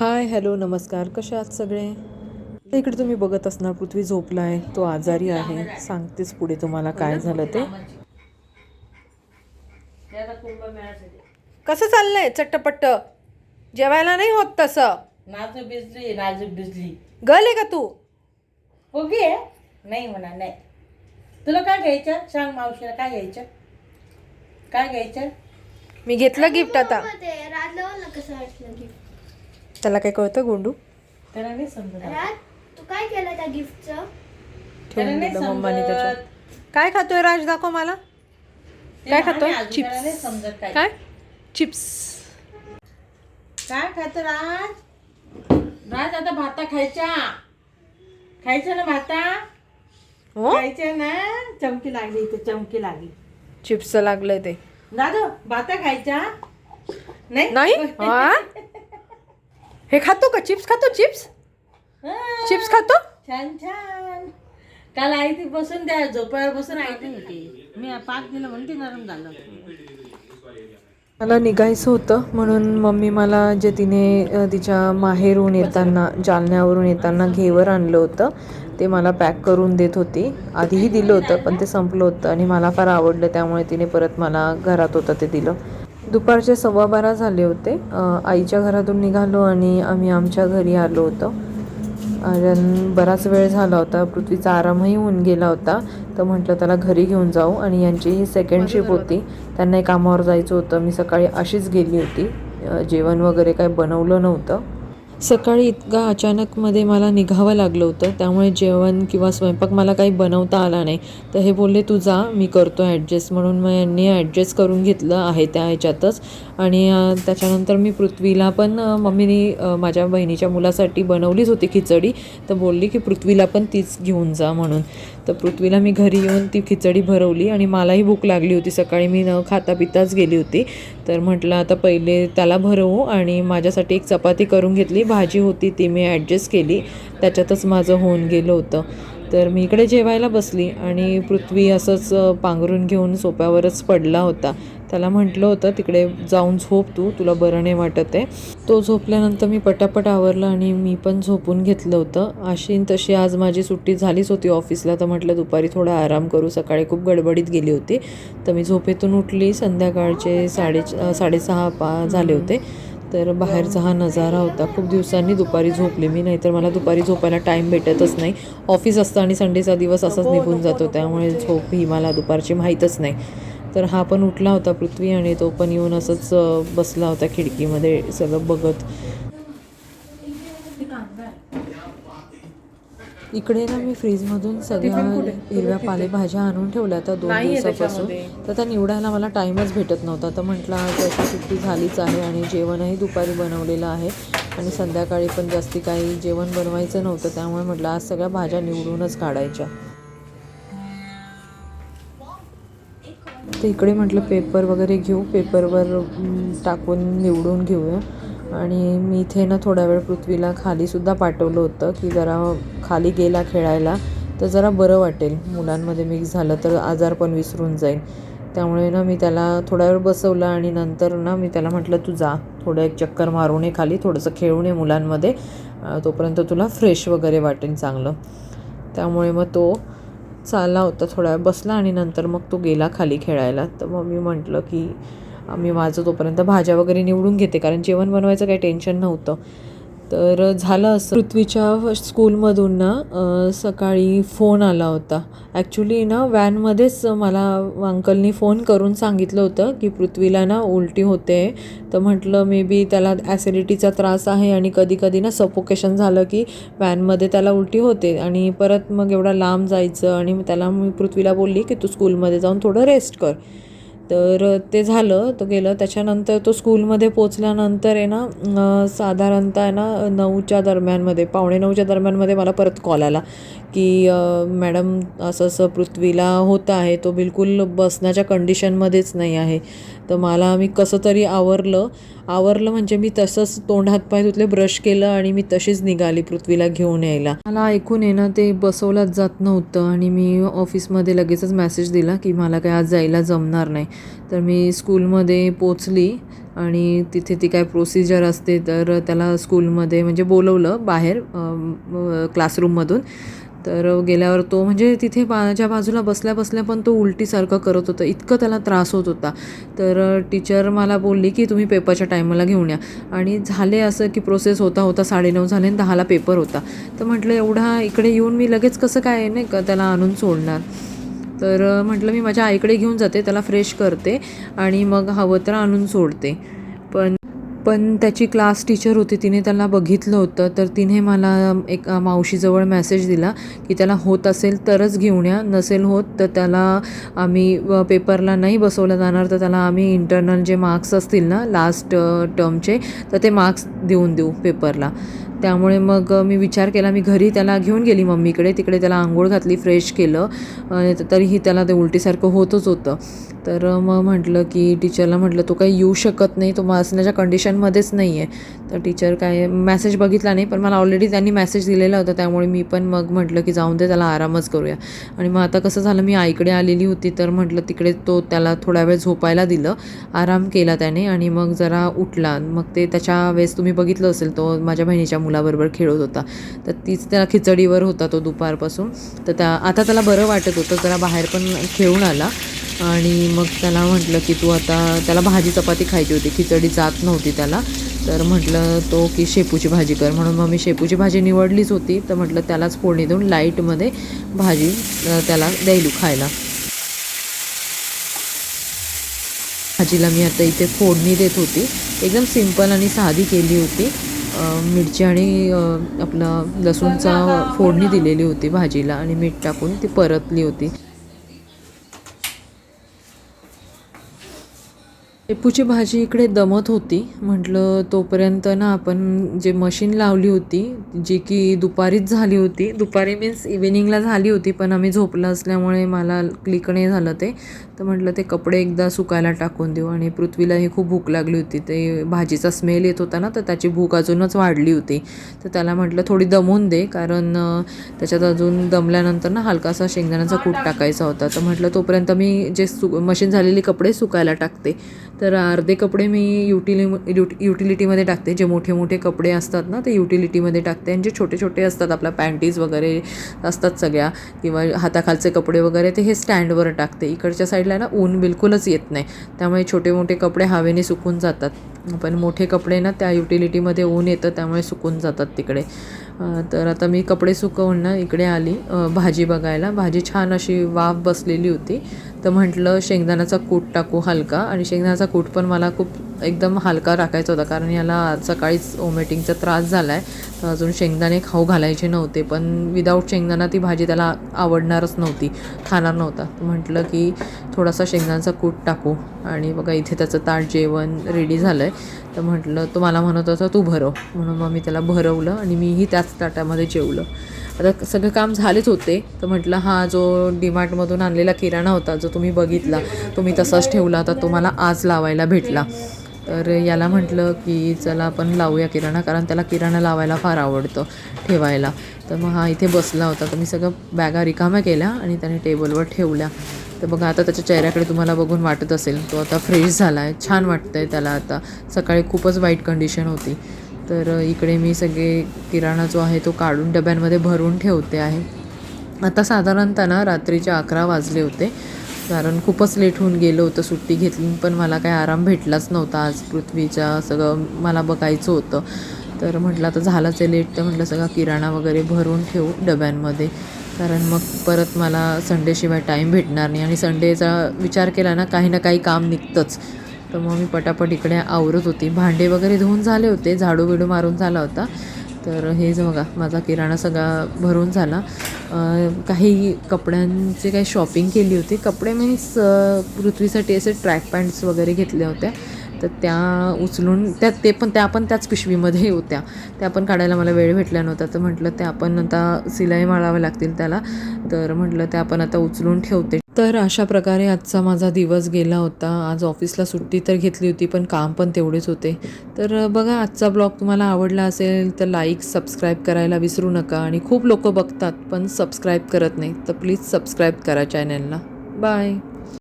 Hi hello नमस्कार. कसे आहात सगळे? इकडे तुम्ही बघत असणार पृथ्वी झोपला आहे तो आजारी आहे. सांगतेच पुढे तुम्हाला काय झालं ते. कसं चाललंय? चट्टपट्ट जेवायला नाही होत तसं. नाजूक भिजली नाजूक भिजली. गल आहे का तू? हो घे नाही म्हणा नाही. तुला काय घ्यायचं? सांग मावशीला काय घ्यायचं? काय घ्यायचं? मी घेतलं गिफ्ट आता. कसं वाटलं गिफ्ट. त्याला काय कळतं गोंडू? त्याला नाही समजत. रात तू काय केलं त्या गिफ्टचं त्याला ठेवून नाही दिलं मम्माने त्याच्यात समजत काय खातोय राज? दाखव मला. ते काय लहान खातोय? आहे अजून, चिप्स. त्याला नाही समजत काय. काय? चिप्स. काय खात राज? राज आता भाता खायच्या. खायचं ना भाता? हो? खायचं ना? चमकी लागली इथे चमकी लागली. चिप्सचं लागलंय ते. दादू भाता खायच्या? नाही? नाही? हा? हे खातो का? चिप्स खातो? चिप्स. चिप्स खातो? छान छान. काल आई ती बसून द्या झोपाळ्यावर बसून ऐकली होती. मी पाक दिलं म्हणून ते नरम झालं मला निघायचं होतं म्हणून मम्मी मला जे तिने तिच्या माहेरून येताना जालन्यावरून येताना घेवर आणलं होतं ते मला पॅक करून देत होती. आधीही दिलं होतं पण ते संपलं होतं आणि मला फार आवडलं त्यामुळे तिने परत मला घरात होतं ते दिलं. दुपारचे सव्वा बारा झाले होते. आईच्या घरातून निघालो आणि आम्ही आमच्या घरी आलो होतो. कारण बराच वेळ झाला होता. पृथ्वीचा आरामही होऊन गेला होता. तर म्हटलं त्याला घरी घेऊन जाऊ. आणि यांची ही सेकंड शिप होती. त्यांनाही कामावर जायचं होतं. मी सकाळी अशीच गेली होती. जेवण वगैरे काही बनवलं नव्हतं. सकाळी इतका अचानकमध्ये मला निघावं लागलं होतं. त्यामुळे जेवण किंवा स्वयंपाक मला काही बनवता आला नाही. तर हे बोलले तू जा मी करतो ॲडजस्ट. म्हणून मग यांनी ॲडजस्ट करून घेतलं आहे त्या ह्याच्यातच. आणि त्याच्यानंतर मी पृथ्वीला पण मम्मीने माझ्या बहिणीच्या मुलासाठी बनवलीच होती खिचडी. तर बोलली की पृथ्वीला पण तीच घेऊन जा म्हणून. तर पृथ्वीला मी घरी येऊन ती खिचडी भरवली आणि मलाही भूक लागली होती. सकाळी मी न खाता पिताच गेली होती. तर म्हटलं आता पहिले त्याला भरवू आणि माझ्यासाठी एक चपाती करून घेतली. भाजी होती ती मी ॲडजस्ट केली. त्याच्यातच माझं होऊन गेलं होतं. तर मी इकडे जेवायला बसली आणि पृथ्वी असंच पांघरून घेऊन सोप्यावरच पडला होता. त्याला म्हटलं होतं तिकडे जाऊन झोप तू तुला बरं नाही वाटत आहे. तो झोपल्यानंतर मी पटापट आवरलं आणि मी पण झोपून घेतलं होतं. अशी तशी आज माझी सुट्टी झालीच होती ऑफिसला तर म्हटलं दुपारी थोडा आराम करू. सकाळी खूप गडबडीत गेली होती. तर मी झोपेतून उठली. संध्याकाळचे साडे साडेसहा पा झाले होते. तर बाहेरचा हा नजारा होता. खूप दिवसांनी दुपारी झोपले मी नाहीतर मला दुपारी झोपायला टाईम भेटतच नाही. ऑफिस असतं आणि संडेचा दिवस असाच निघून जातो त्यामुळे झोप ही मला दुपारची माहीतच नाही. तर हा पण उठला होता पृथ्वी आणि तो पण येऊन असंच बसला होता खिडकीमध्ये सगळं बघत. इकडे ना मी फ्रीजमधून सगळ्या हिरव्या पालेभाज्या आणून ठेवल्या आता दोन दिवसापासून. तर त्या निवडायला मला टाईमच भेटत नव्हता. तर म्हटलं आज याची सुट्टी झालीच आहे आणि जेवणही दुपारी बनवलेलं आहे आणि संध्याकाळी पण जास्ती काही जेवण बनवायचं नव्हतं. त्यामुळे म्हटलं आज सगळ्या भाज्या निवडूनच काढायच्या. तर इकडे म्हटलं पेपर वगैरे घेऊ पेपरवर टाकून निवडून घेऊया. आणि मी इथे ना थोडा वेळ पृथ्वीला खालीसुद्धा पाठवलं होतं की जरा खाली गेला खेळायला तर जरा बरं वाटेल. मुलांमध्ये मिक्स झालं तर आजार पण विसरून जाईल. त्यामुळे ना मी त्याला थोडा वेळ बसवलं आणि नंतर ना मी त्याला म्हटलं तू जा थोडं एक चक्कर मारून ये खाली थोडंसं खेळून ये मुलांमध्ये तोपर्यंत तुला फ्रेश वगैरे वाटेल चांगलं. त्यामुळे मग तो चालला होता थोडा वेळ बसला आणि नंतर मग तो गेला खाली खेळायला. तर मग मी म्हटलं की मी माझं तोपर्यंत भाज्या वगैरे निवडून घेते कारण जेवण बनवायचं काही टेन्शन नव्हतं. तर झालं असं. पृथ्वीच्या स्कूलमधून ना सकाळी फोन आला होता. ॲक्च्युली ना वॅनमध्येच मला अंकलनी फोन करून सांगितलं होतं की पृथ्वीला ना उलटी होते. तर म्हटलं मे बी त्याला ॲसिडिटीचा त्रास आहे आणि कधी कधी ना सपोकेशन झालं की वॅनमध्ये त्याला उलटी होते. आणि परत मग एवढा लांब जायचं आणि मग त्याला मी पृथ्वीला बोलली की तू स्कूलमध्ये जाऊन थोडं रेस्ट कर. तर ते झालं तो गेलं. त्याच्यानंतर तो स्कूलमध्ये पोचल्यानंतर आहे ना साधारणतः आहे ना नऊच्या दरम्यानमध्ये पावणे नऊच्या दरम्यानमध्ये मला परत कॉल आला की मॅडम असं असं पृथ्वीला होतं आहे तो बिलकुल बसण्याच्या कंडिशनमध्येच नाही आहे. तर मला मी कसं तरी आवरलं. आवरलं म्हणजे मी तसंच तोंड हातपाय धुतले ब्रश केलं आणि मी तशीच निघाली पृथ्वीला घेऊन यायला. मला ऐकून आहे ना ते बसवलंच जात नव्हतं आणि मी ऑफिसमध्ये लगेचच मेसेज दिला की मला काय आज जायला जमणार नाही. तर मी स्कूलमध्ये पोचली आणि तिथे ती काय प्रोसिजर असते तर त्याला स्कूलमध्ये म्हणजे बोलवलं बाहेर क्लासरूममधून तर गेल्यावर तो म्हणजे तिथे माझ्या बाजूला बसल्या बसल्या पण तो उलटीसारखं करत होता. इतकं त्याला त्रास होत होता. तर टीचर मला बोलली की तुम्ही पेपरच्या टायमाला घेऊन या. आणि झाले असं की प्रोसेस होता होता साडेनऊ झाले आणि दहाला पेपर होता. तर म्हटलं एवढा इकडे येऊन मी लगेच कसं काय नाही का त्याला आणून सोडणार. तर म्हटलं मी माझ्या आईकडे घेऊन जाते त्याला फ्रेश करते आणि मग हवं तर आणून सोडते. पण पण त्याची क्लास टीचर होती तिने त्याला बघितलं होतं तर तिने मला एक मावशीजवळ मेसेज दिला की त्याला होत असेल तरच घेऊन या नसेल होत तर त्याला आम्ही पेपरला नाही बसवलं जाणार तर त्याला आम्ही इंटरनल जे मार्क्स असतील ना लास्ट टर्मचे तर ते मार्क्स देऊन देऊ पेपरला त्यामुळे मग मी विचार केला मी घरी त्याला घेऊन गेली मम्मीकडे. तिकडे त्याला आंघोळ घातली फ्रेश केलं. तरीही त्याला ते उलटीसारखं होतच होतं. तर मग म्हटलं की टीचरला म्हटलं तो काही येऊ शकत नाही. तो असण्याच्या कंडिशनमध्येच नाही आहे तर टीचर काय मॅसेज बघितला नाही पण मला ऑलरेडी त्यांनी मॅसेज दिलेला होता. त्यामुळे मी पण मग म्हटलं की जाऊन दे त्याला आरामच करूया. आणि मग आता कसं झालं मी आईकडे आलेली होती. तर म्हटलं तिकडे तो त्याला थोडा वेळ झोपायला दिलं. आराम केला त्याने आणि मग जरा उठला. मग ते त्याच्या वेळेस तुम्ही बघितलं असेल तो माझ्या बहिणीच्या मुलाबरोबर खेळत होता. तर तीच त्याला खिचडीवर होता तो दुपारपासून. तर त्या आता त्याला बरं वाटत होतं त्याला बाहेर पण खेळून आला. आणि मग त्याला म्हटलं की तू आता त्याला भाजी चपाती खायची होती खिचडी जात नव्हती त्याला. तर म्हटलं तो की शेपूची भाजी कर. म्हणून मग मी शेपूची भाजी निवडलीच होती. तर म्हटलं त्यालाच फोडणी देऊन लाईटमध्ये भाजी त्याला द्यायलू खायला. भाजीला मी आता इथे फोडणी देत होती. एकदम सिंपल आणि साधी केली होती. मिरची आणि आपलं लसूणचा फोडणी दिलेली होती भाजीला आणि मीठ टाकून ती परतली होती. शेपूची भाजी इकडे दमत होती. म्हटलं तोपर्यंत ना आपण जे मशीन लावली होती जी की दुपारीच झाली होती दुपारी मीन्स इव्हिनिंगला झाली होती पण आम्ही झोपलं असल्यामुळे मला क्लिक नाही झालं ते. तर म्हटलं ते कपडे एकदा सुकायला टाकून देऊ. आणि पृथ्वीलाही खूप भूक लागली होती. ते भाजीचा स्मेल येत होता ना तर त्याची भूक अजूनच वाढली होती. तर त्याला म्हटलं थोडी दमून दे कारण त्याच्यात अजून दमल्यानंतर ना हलकासा शेंगदाण्याचा कूट टाकायचा होता. तर म्हटलं तोपर्यंत मी जे सु मशीन झालेली कपडे सुकायला टाकते. तर अर्धे कपडे मी युटिलि युट युटिलिटीमध्ये टाकते. जे मोठे मोठे कपडे असतात ना ते युटिलिटीमध्ये टाकते. आणि जे छोटे छोटे असतात आपल्या पॅन्टीज वगैरे असतात सगळ्या किंवा हाताखालचे कपडे वगैरे ते हे स्टँडवर टाकते. इकडच्या साईडला ना ऊन बिलकुलच येत नाही. त्यामुळे छोटे मोठे कपडे हवेने सुकून जातात. पण मोठे कपडे ना त्या युटिलिटीमध्ये ऊन येतं त्यामुळे सुकून जातात तिकडे. तर आता मी कपडे सुकवून ना इकडे आली भाजी बघायला. भाजी छान अशी वाफ बसलेली होती. तर म्हटलं शेंगदाण्याचा कूट टाकू हलका. आणि शेंगदाण्याचा कूट पण मला खूप एकदम हलका राखायचा होता कारण याला सकाळीच ओमेटिंगचा त्रास झाला आहे तर अजून शेंगदाणे खाऊ घालायचे नव्हते पण विदाऊट शेंगदाणा ती भाजी त्याला आवडणारच नव्हती खाणार नव्हता. म्हटलं की थोडासा शेंगदाण्याचा कूट टाकू आणि बघा इथे त्याचं ताट जेवण रेडी झालं आहे तर म्हटलं तो मला म्हणत होता तू भरव. म्हणून मग मी त्याला भरवलं आणि मीही त्याच ताटामध्ये जेवलं. आता सगळं काम झालेच होते. तर म्हटलं हा जो डीमार्टमधून आणलेला किराणा होता जो तुम्ही बघितला तो मी तसाच ठेवला होता तो मला आज लावायला भेटला. तर याला म्हटलं की चला आपण लावूया किराणा कारण त्याला किराणा लावायला फार आवडतं ठेवायला. तर मग हा इथे बसला होता. तर मी सगळं बॅगा रिकाम्या केल्या आणि त्याने टेबलवर ठेवल्या. तर बघा आता त्याच्या चेहऱ्याकडे तुम्हाला बघून वाटत असेल तो आता फ्रेश झाला आहे छान वाटतं आहे त्याला आता. सकाळी खूपच वाईट कंडिशन होती. तर इकडे मी सगळे किराणा जो आहे तो काढून डब्यांमध्ये भरून ठेवते आहे. आता साधारणतः ना रात्रीचे अकरा वाजले होते. कारण खूपच लेट होऊन गेलं होतं सुट्टी घेतली पण मला काही आराम भेटलाच नव्हता आज पृथ्वीच्या सगळं मला बघायचं होतं. तर म्हटलं आता झालंच आहे लेट तर म्हटलं सगळा किराणा वगैरे भरून ठेवू डब्यांमध्ये. कारण मग परत मला संडेशिवाय टाईम भेटणार नाही आणि संडेचा विचार केला ना काही ना काही काम निघतंच. तर मग मी पटापट इकडे आवरत होती. भांडे वगैरे धुवून झाले होते झाडू बिडू मारून झाला होता. तर हे बघा माझा किराणा सगळा भरून झाला. काही कपड्यांचे काही शॉपिंग केली होती. कपडे मीन्स पृथ्वीसाठी असे ट्रॅक पॅन्ट्स वगैरे घेतल्या होत्या. तर त्या उचलून त्या ते पण त्या पण त्याच पिशवीमध्ये होत्या. त्या पण काढायला मला वेळ भेटला नव्हता. तर म्हटलं त्या पण आता सिलाई माळावं लागतील त्याला. तर म्हटलं त्या पण आता उचलून ठेवते. तर अशा प्रकारे आजचा माझा दिवस गेला होता. आज ऑफिसला सुट्टी तर घेतली होती पण काम पण तेवढेच होते. तर बघा आजचा ब्लॉग तुम्हाला आवडला असेल तर लाईक सबस्क्राईब करायला विसरू नका. आणि खूप लोक बघतात पण सबस्क्राईब करत नाही तर प्लीज सबस्क्राईब करा चॅनलला बाय